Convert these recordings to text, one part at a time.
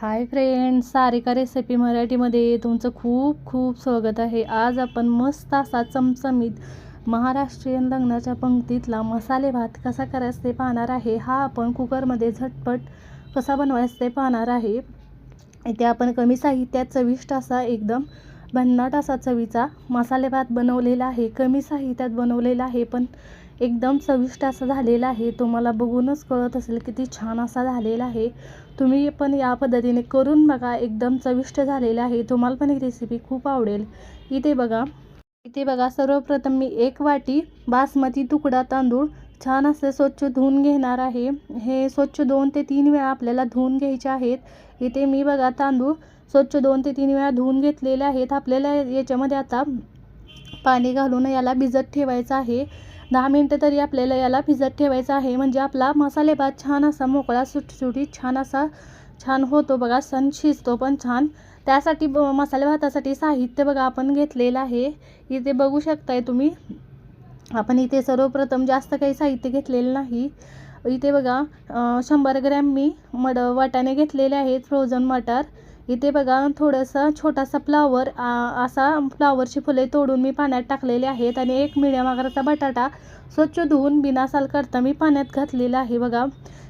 Hi friends Sarika recipe मराठीमध्ये तुमचं खूप खूप स्वागत आहे. आज आपण मस्त असा चमचमीत महाराष्ट्रीयन लग्नाच्या पंक्तीतला मसाले भात कसा करायचा ते पाहणार आहे. हा आपण कुकरमध्ये झटपट कसा बनवायचा ते पाहणार आहे. इथे आपण कमी साहित्यात चविष्ट असा एकदम भन्नाट असा चवीचा मसाले भात बनवलेला आहे. कमी साहित्यात बनवलेला आहे पण एकदम चविष्ट असा झालेला आहे. तुम्हाला बघूनच कळत असेल किती छान असा झालेला आहे. तुम्ही पण या पद्धतीने करून बघा. एकदम चविष्ट झालेलं आहे. तुम्हाला पण ही रेसिपी खूप आवडेल. इथे बघा. इथे बघा. सर्वप्रथम मी एक वाटी बासमती तुकडा तांदूळ छान असं स्वच्छ धुवून घेणार आहे. हे स्वच्छ दोन ते तीन वेळा आपल्याला धुवून घ्यायचे आहेत. इथे मी बघा तांदूळ स्वच्छ दोन ते तीन वेळा धुवून घेतलेले आहेत. आपल्याला याच्यामध्ये आता पाणी घालून याला भिजत ठेवायचं आहे. दहा मिनटं तरी आपल्याला याला भिजत ठेवायचं आहे. म्हणजे आपला मसाले भात छान असा मोकळा सुटसुटीत छान असा छान होतो बघा. सण शिजतो पण छान. त्यासाठी ब मसाले भातासाठी साहित्य बघा आपण घेतलेलं आहे. इथे बघू शकताय तुम्ही. आपण इथे सर्वप्रथम जास्त काही साहित्य घेतलेलं नाही. इथे बघा शंभर ग्रॅम मी मड वाटाणे घेतलेले आहेत. फ्रोझन मटार. इथे बघा थोडंसं छोटासा फ्लावर असा फ्लावरची फुले तोडून मी पाण्यात टाकलेले आहेत आणि एक मिडियम आकाराचा बटाटा स्वच्छ धुवून बिनासाल करता मी पाण्यात घातलेला आहे बघा.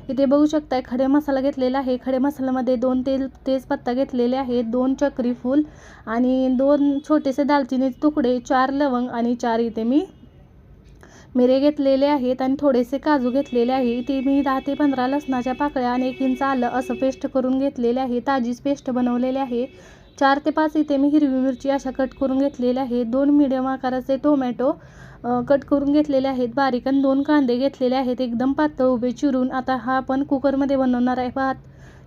इथे बघू शकताय खडे मसाला घेतलेला आहे. खडे मसाल्यामध्ये दोन तेल तेजपत्ता घेतलेले आहेत दोन चक्री फूल आणि दोन छोटेसे दालचिनीचे तुकडे चार लवंग आणि चार इथे मी मिरे घेतलेले आहेत आणि थोडेसे काजू घेतलेले आहे. इथे मी दहा ते पंधरा लसणाच्या पाकळ्या आणि एक इंच आलं असं पेस्ट करून घेतलेले आहे. ताजीच पेस्ट बनवलेले आहे. चार ते पाच इथे मी हिरवी मिरची अशा कट करून घेतलेल्या आहेत दोन मिडियम आकाराचे टोमॅटो कट करून घेतलेले आहेत. बारीक आणि दोन कांदे घेतलेले आहेत. एकदम पातळ उभे चिरून आता हा आपण कुकरमध्ये बनवणार आहे भात.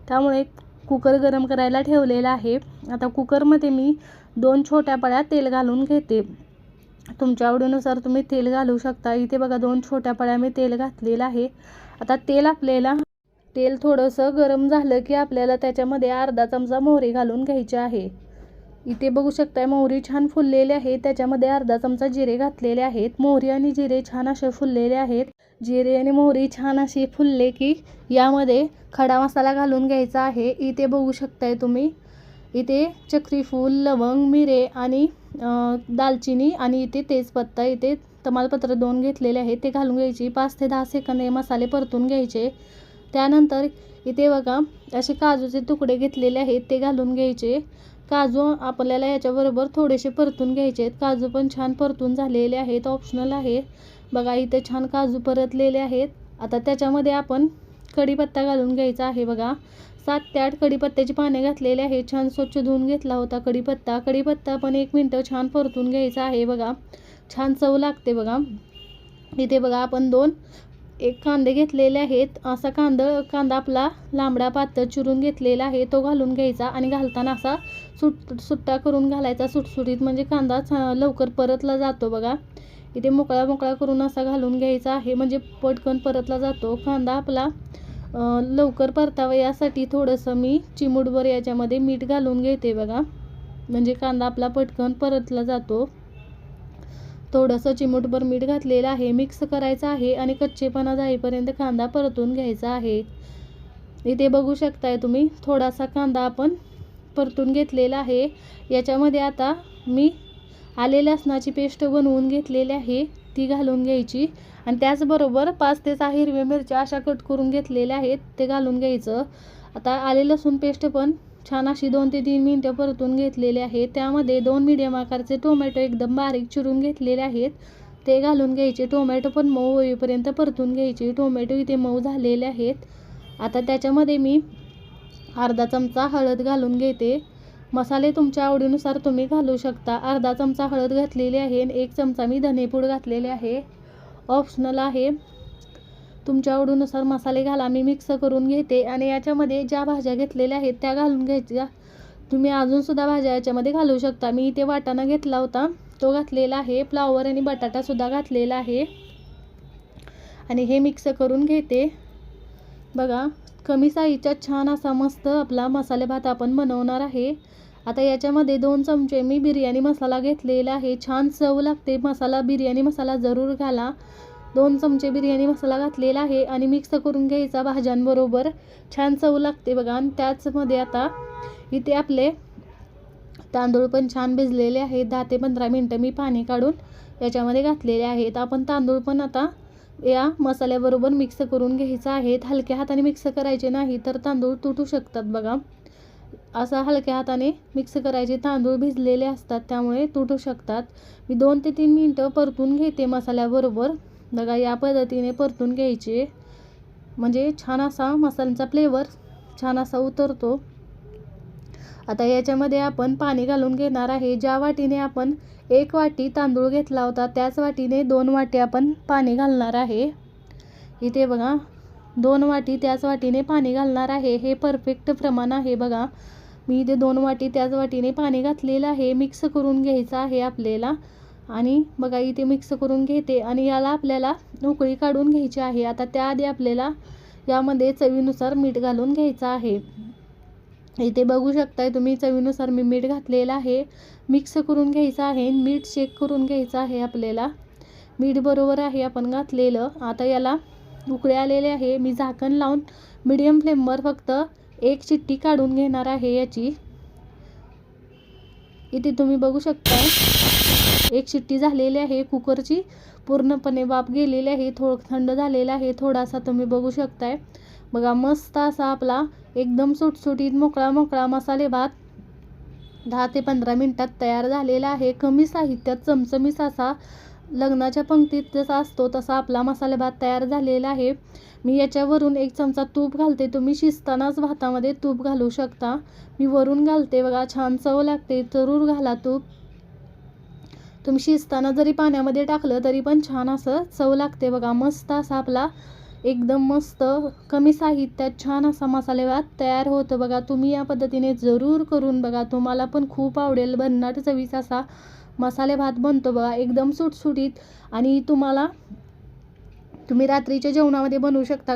त्यामुळे कुकर गरम करायला ठेवलेला आहे. आता कुकरमध्ये मी दोन छोट्या पळ्या तेल घालून घेते. तुमच्या आवडीनुसार तुम्ही तेल घालू शकता. इथे बघा दोन छोट्या पळ्या मी तेल घातलेलं आहे. आता तेल आपल्याला तेल थोडंसं गरम झालं की आपल्याला त्याच्यामध्ये अर्धा चमचा मोहरी घालून घ्यायची आहे. इथे बघू शकताय मोहरी छान फुललेली आहे. त्याच्यामध्ये अर्धा चमचा जिरे घातलेले आहेत. मोहरी आणि जिरे छान असे फुललेले आहेत. जिरे आणि मोहरी छान अशी फुलले की यामध्ये खडा मसाला घालून घ्यायचा आहे. इथे बघू शकताय तुम्ही. इथे चक्रीफूल लवंग मिरे आणि दालचिनी आणि इथे तेजपत्ता इथे तमालपत्र दोन घेतलेले आहेत. ते घालून घ्यायची. पाच ते दहा सेकंद हे मसाले परतून घ्यायचे. त्यानंतर इथे बघा असे काजूचे तुकडे घेतलेले आहेत. ते घालून घ्यायचे. काजू आपल्याला याच्याबरोबर थोडेसे परतून घ्यायचे आहेत. काजू पण छान परतून झालेले आहेत. ऑप्शनल आहे. बघा इथे छान काजू परतलेले आहेत. आता त्याच्यामध्ये आपण कढीपत्ता घालून घ्यायचा आहे बघा. सात ते आठ कढीपत्त्याची पाने घातलेले आहे. छान स्वच्छ धुवून घेतला होता कढीपत्ता. कढीपत्ता पण एक मिनटं छान परतून घ्यायचा आहे बघा. छान चव लागते बघा. इथे बघा आपण दोन एक कांदे घेतलेले आहेत. असा कांदा कांदा आपला लांबडा पातळ चिरून घेतलेला आहे. तो घालून घ्यायचा आणि घालताना असा सुट सुट्टा करून घालायचा. सुटसुटीत म्हणजे कांदा लवकर परतला जातो बघा. इथे मोकळा मोकळा करून असा घालून घ्यायचा आहे. म्हणजे पटकन परतला जातो. कांदा आपला लवकर परतावा यासाठी थोडंसं मी चिमूटभर याच्यामध्ये मीठ घालून घेते बघा. म्हणजे कांदा आपला पटकन परतला जातो. थोडंसं चिमूटभर मीठ घातलेलं आहे. मिक्स करायचं आहे आणि कच्चेपणा जाईपर्यंत कांदा परतून घ्यायचा आहे. इथे बघू शकताय तुम्ही थोडासा कांदा आपण परतून घेतलेला आहे. याच्यामध्ये आता मी आले लसणाची पेस्ट बनवून घेतलेली आहे. ती घालून घ्यायची. आणि त्याचबरोबर पाच ते सहा हिरव्या मिरच्या अशा कट करून घेतलेल्या आहेत ते घालून घ्यायचं. आता आले लसूण पेस्ट पण छान अशी दोन ते तीन मिनटं परतून घेतलेले आहे. त्यामध्ये दोन मिडियम आकारचे टोमॅटो एकदम बारीक चिरून घेतलेले आहेत. ते घालून घ्यायचे. टोमॅटो पण मऊ होईपर्यंत परतून घ्यायचे. टोमॅटो इथे मऊ झालेले आहेत. आता त्याच्यामध्ये मी अर्धा चमचा हळद घालून घेते. मसाले तुमच्या आवडीनुसार तुम्ही घालू शकता. अर्धा चमचा हळद घातलेली आहे एक चमचा मी धनेपूड घातलेले आहे. ऑप्शनल आहे. तुमच्या आवडीनुसार मसाले घाला. मी मिक्स करून घेते आणि याच्यामध्ये ज्या भाज्या घेतलेल्या आहेत त्या घालून घ्यायच्या. तुम्ही अजूनसुद्धा भाज्या याच्यामध्ये घालू शकता. मी इथे वाटाणा घेतला होता. तो घातलेला आहे. फ्लावर आणि बटाटासुद्धा घातलेला आहे. आणि हे मिक्स करून घेते. बघा. कमी साईजचा छान असा मस्त आपला मसाले भात आपण बनवणार आहे. आता याच्यामध्ये दोन चमचे मी बिर्याणी मसाला घेतलेला आहे. छान चव लागते. मसाला बिर्याणी मसाला जरूर घाला. दोन चमचे बिर्याणी मसाला घातलेला आहे आणि मिक्स करून घ्यायचा भाज्यांबरोबर. छान चव लागते बघा. आणि त्याचमध्ये आता इथे आपले तांदूळ पण छान भिजलेले आहेत. दहा ते पंधरा मिनटं मी पाणी काढून याच्यामध्ये घातलेले आहेत. आपण तांदूळ पण आता या मसाल्याबरोबर मिक्स करून घ्यायचं आहेत हलक्या हाताने मिक्स करायचे नाही तर तांदूळ तुटू शकतात बघा. असा हलक्या हाताने मिक्स करायचे. तांदूळ भिजलेले असतात त्यामुळे तुटू शकतात. मी दोन ते तीन मिनटं परतून घेते मसाल्याबरोबर. बघा या पद्धतीने परतून घ्यायचे. म्हणजे छान असा मसाल्यांचा फ्लेवर छान असा उतरतो. आता याच्यामध्ये आपण पाणी घालून घेणार आहे. ज्या वाटीने आपण एक वाटी तांदूळ घेतला होता. त्याच वाटीने दोन वाटी आपण पाणी घालणार आहे. इथे बघा दोन वाटी त्याच वाटीने पाणी घालणार आहे. हे परफेक्ट प्रमाण आहे बघा. मी इथे दोन वाटी त्याच वाटीने पाणी घातलेलं आहे. मिक्स करून घ्यायचं आहे आपल्याला. आणि बघा इथे मिक्स करून घेते आणि याला आपल्याला उकळी काढून घ्यायची आहे. आता त्याआधी आपल्याला यामध्ये चवीनुसार मीठ घालून घ्यायचं आहे. इथे बघू शकताय तुम्ही चवीनुसार मी मीठ घातलेलं आहे. मिक्स करून घ्यायचं आहे. मीठ शेक करून घ्यायचं आहे आपल्याला. मीठ बरोबर आहे आपण घातलेलं. आता याला उकळे आलेले आहे. मी झाकण लावून मिडियम फ्लेमवर फक्त एक चिट्टी काढून घेणार आहे याची. इथे तुम्ही बघू शकताय. एक शिट्टी झालेली आहे. कुकरची पूर्णपणे वाफ गेलेली आहे. थोडं थंड झालेलं आहे. थोडासा तुम्ही बघू शकताय. बघा मस्त असा आपला एकदम सुटसुटीत मोकळा मोकळा मसाले भात. दहा ते पंधरा मिनटात तयार झालेला आहे. कमी साहित्यात चमचमीत असा लग्नाच्या पंक्तीत जसा असतो तसा आपला मसाले भात तयार झालेला आहे. मी याच्यावरून एक चमचा तूप घालते. तुम्ही शिजतानाच भातामध्ये तूप घालू शकता. मी वरून घालते. बघा छान चव लागते. जरूर घाला तूप. तुम्ही शिजताना जरी पाण्यामध्ये टाकलं तरी पण छान असं चव लागते. बघा मस्त असा आपला एकदम मस्त कमी साहित्यात छान असा मसाले भात तयार होतो बघा. तुम्ही या पद्धतीने जरूर करून बघा. तुम्हाला पण खूप आवडेल. भन्नाट चवीचा असा मसाले भात बनतो बघा. एकदम सुटसुटीत आणि तुम्हाला तुम्ही रात्रीच्या जेवणामध्ये बनवू शकता.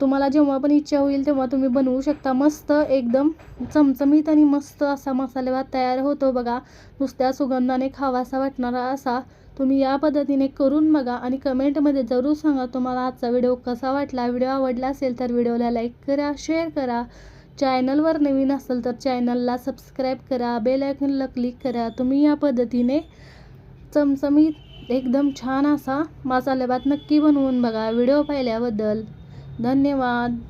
तुम्हाला जेव्हा पण इच्छा होईल तेव्हा तुम्ही बनवू शकता. मस्त एकदम चमचमीत आणि मस्त असा मसाले भात तयार होतो बघा. नुसत्या सुगंधाने खावासा वाटणारा असा. तुम्ही या पद्धतीने करून बघा आणि कमेंटमध्ये जरूर सांगा तुम्हाला आजचा व्हिडिओ कसा वाटला. व्हिडिओ आवडला असेल तर व्हिडिओला लाईक करा शेअर करा. चॅनलवर नवीन असेल तर चॅनलला सबस्क्राईब करा बेल आयकनला क्लिक करा. तुम्ही या पद्धतीने चमचमीत एकदम छान असा मसालेभात नक्की बनवून बघा. व्हिडिओ पाहिल्याबद्दल. धन्यवाद.